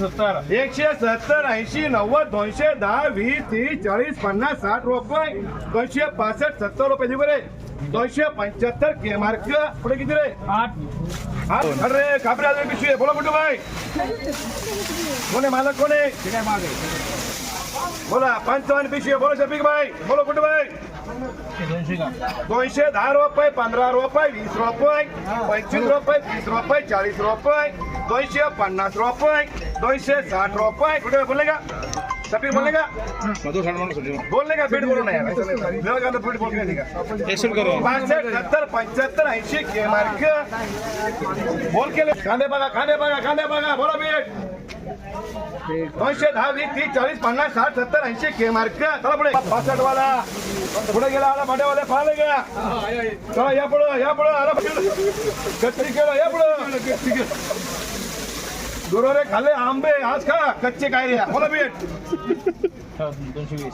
चलो एकशे सत्तर ऐंशी नव्वद दोनशे दहा वीस तीस चाळीस पन्नास साठ रुपये. दोनशे पासष्ट सत्तर रुपये दे बरे दोनशे पंच्याहत्तर के मार्क. पुढे किती रे? आठ. अरे कापरे अजून पिशवी. बोला कुठं भाई कोण आहे मालक? कोण आहे? बोला पंचावन्न पिशवी. बोला शफिक भाई बोला कुठं भाई दोनशे दहा रुपये पंधरा रुपये वीस रुपये पंचवीस रुपये तीस रुपये चाळीस रुपये. दोनशे पन्नास रुपये दोनशे साठ रुपये. कुठे बोलले का? सफिक बोलले का? बोलले का? बीट बोलू बीट बोल का पासष्ट सत्तर पंच्याहत्तर ऐंशी के मार्क. बोल केले. कांदे बघा कांदे बघा कांदे बघा. बोला बीट. दोनशे दहा वीस तीस चाळीस पन्नास साठ सत्तर ऐंशी के मार्क. चला पुढे. पासष्ट वाला पुढे गेला आला भांड्यावाले. पाहिले का चला या पुढं या पुढं. आला कच्ची केलं या पुढं. गुरुवारे खाल्ले आंबे आज खा कच्चे काय रे बोला बीट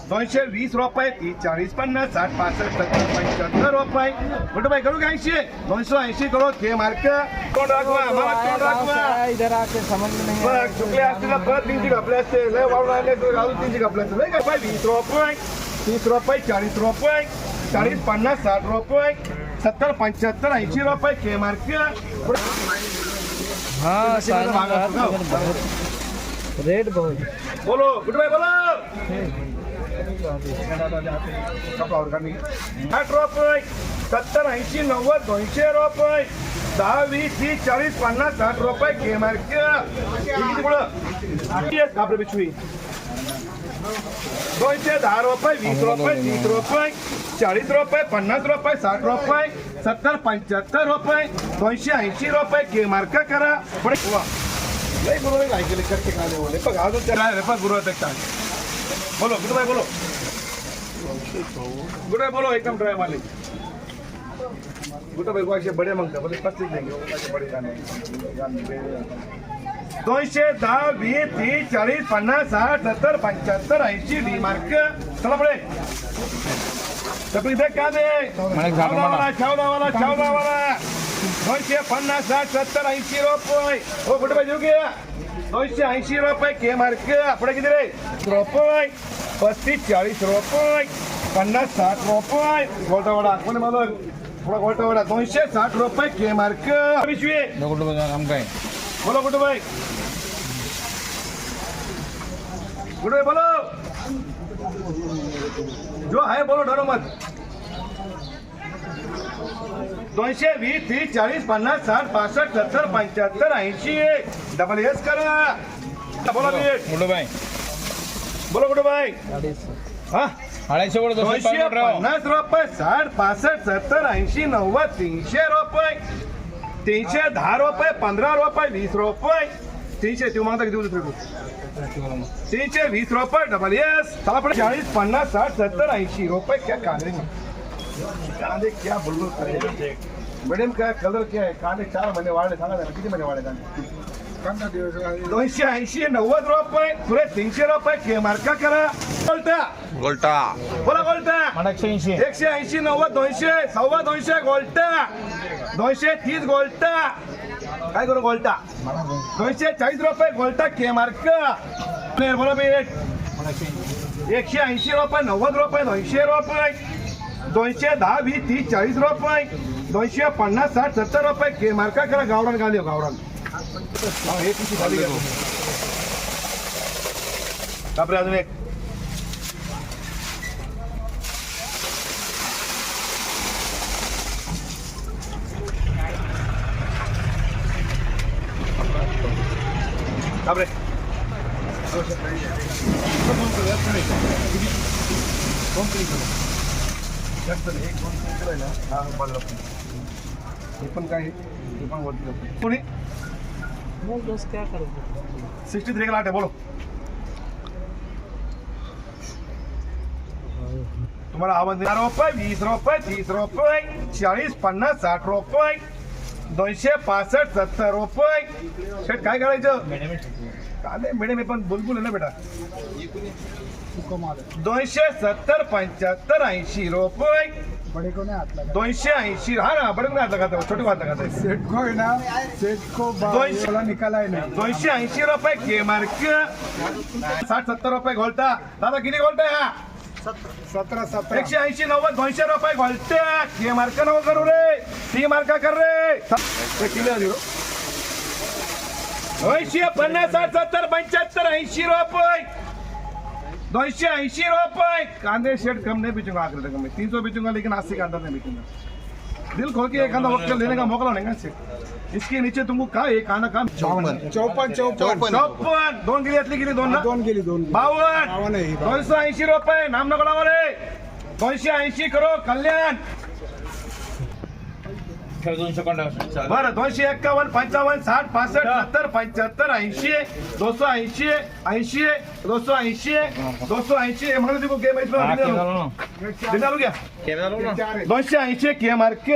दोनशे वीस रुपये तीस चाळीस पन्नास साठ पासष्ट सत्तर पंच्याहत्तर रुपये. कुठं बाई करू का ऐंशी? दोनशे ऐंशी करू के मार्क. तोंड राखवा मला तोंड राखवा इधर आके समझ बघ, चुकले असते ना, परत तीनशे घापले असते लय वाढून आले तर अजून तीनशे घापले असते लय काय वीस रुपये तीस रुपये चाळीस रुपये चाळीस पन्नास साठ रुपये सत्तर पंच्याहत्तर ऐंशी रुपये के मार्क. हाँ रेट बहुत बोलो कुठे बाई बोलो आठ रुपये सत्तर ऐंशी नव्वद दोनशे रुपये दहा वीस तीस चाळीस पन्नास साठ रुपये के मार्क पिशवी दोनशे दहा रुपये वीस रुपये तीस रुपये चाळीस रुपये पन्नास रुपये साठ रुपये. सत्तर पंच्याहत्तर रुपये दोनशे ऐंशी रुपये के मार्क करा. पुढे वा. लय गुरु ऐकले कच्चे कांदे बोले बघ अजून त्या रे पण गुरु बोलो गुरु भाई बोलो. गुरु भाई बोलो एकदम ड्राई वाले गुरु भाई को बडे मागता बोले पस्तीस देंगे वो बडे गाणे दोनशे दहा वीस तीस चाळीस पन्नास साठ सत्तर पंच्याहत्तर ऐंशी डी मार्क. चला पुढे. सगळी दे का दे चौदावाला चौदावाला चौदावाला दोनशे पन्नास साठ सत्तर ऐंशी रुपये हो कुठे पाहिजे घे दोनशे ऐंशी रुपये के मार्क पुढे किती रे रुपये पस्तीस चाळीस रुपये पन्नास साठ रुपये गोल्टावाडा कोणी मला थोडा गोल्टावाडा दोनशे साठ रुपये के मार्क पिशवी बोलो कुठे भाई कुठे बोलो जो आहे बोलो डरो मत. दोनशे वीस तीस चाळीस पन्नास साठ पासष्ट सत्तर पंच्याहत्तर ऐंशी. डबल एस करा. बोला बीट बोलो कुठे भाई हा? दोनशे पन्नास रुपये साठ पासष्ट सत्तर ऐंशी नव्वद तीनशे रुपये. तीनशे दहा रुपये पंधरा रुपये वीस रुपये. तीनशे तू मागता किती देऊ तीनशे वीस रुपये डबल एस आपण चाळीस पन्नास साठ सत्तर ऐंशी रुपये क्या कांदे में? कांदे क्या बुलबुल करे मॅडम काय कलर क्या आहे कांदे चार महिने वाढले सांगा किती महिने वाढले कांदे? दोनशे ऐंशी नव्वद रुपये। पुरे तीनशे रुपये के मार्का करा। बोलता गोल्टा। बोला बोलता एकशे ऐंशी। एकशे ऐंशी नव्वद दोनशे सव्वा दोनशे गोल्टा। दोनशे तीस गोल्टा। काय करू गोल्टा? दोनशे चाळीस रुपये गोल्टा के मार्क बोला बेट एकशे ऐंशी रुपये नव्वद रुपये दोनशे रुपये. दोनशे दहा वीस तीस चाळीस रुपये. दोनशे पन्नास साठ सत्तर रुपये के मार्का करा गावरान हो, गावरान. हा, किती गेलो बापरे अजून एक. Abre. हे पण काय पण सिक्स्टी थ्री लाट आहे बोलो. तुम्हाला आवाज देणार रोपय वीस रोपय तीस रोपय चाळीस पन्नास साठ रोपय दोनशे पासष्ट सत्तर रुपये. शेट काय करायचं काय नाही मॅडम हे पण बुलबुल आहे ना बेटा. दोनशे सत्तर पंच्याहत्तर ऐंशी रुपये. बड़े दोनशे ऐंशी हा ना बडक नाही आता छोटे हात खाता सेट को है ना सेट को दोनशे- निकाला है नहीं दोनशे ऐंशी रुपये के मार्क. साठ सत्तर रुपये घोलता. दादा किती घोलताय हा? सत्रह सत्रह एकशे ऐंशी नव्वद दोनशे रुपये घोलते. के मार्क नको करू रे. टी मार्क कर रे? दोनशे पन्नास साठ सत्तर पंच्याहत्तर ऐंशी रुपये. दोनशे ऐंशी रुपये. कांदे शेड कम नहीं बेचूंगा आखिर तक मैं तीन सौ बेचूंगा लेकिन अस्सी का अंदर नहीं बेचूंगा. दिल खोल के एक आधा वक्त लेने का मौका नहीं सेट इसके नीचे तुमको का एक आना काम? चौपन चौपन चौपन चौपन दोन गेली यातली किती? दोन ना? दोन गेली दोन गेली. बावन्न. दोनशे ऐंशी रुपये. नाम नको लावा रे दोनशे ऐंशी करो कल्याण. बरं दोनशे एक्कावन्न पंचावन्न साठ पासष्ट सत्तर पंच्याहत्तर ऐंशी दोनशे ऐंशी ऐंशी दोनशे ऐंशी दोनशे ऐंशी. म्हणून गेम. दोनशे ऐंशी के मार्क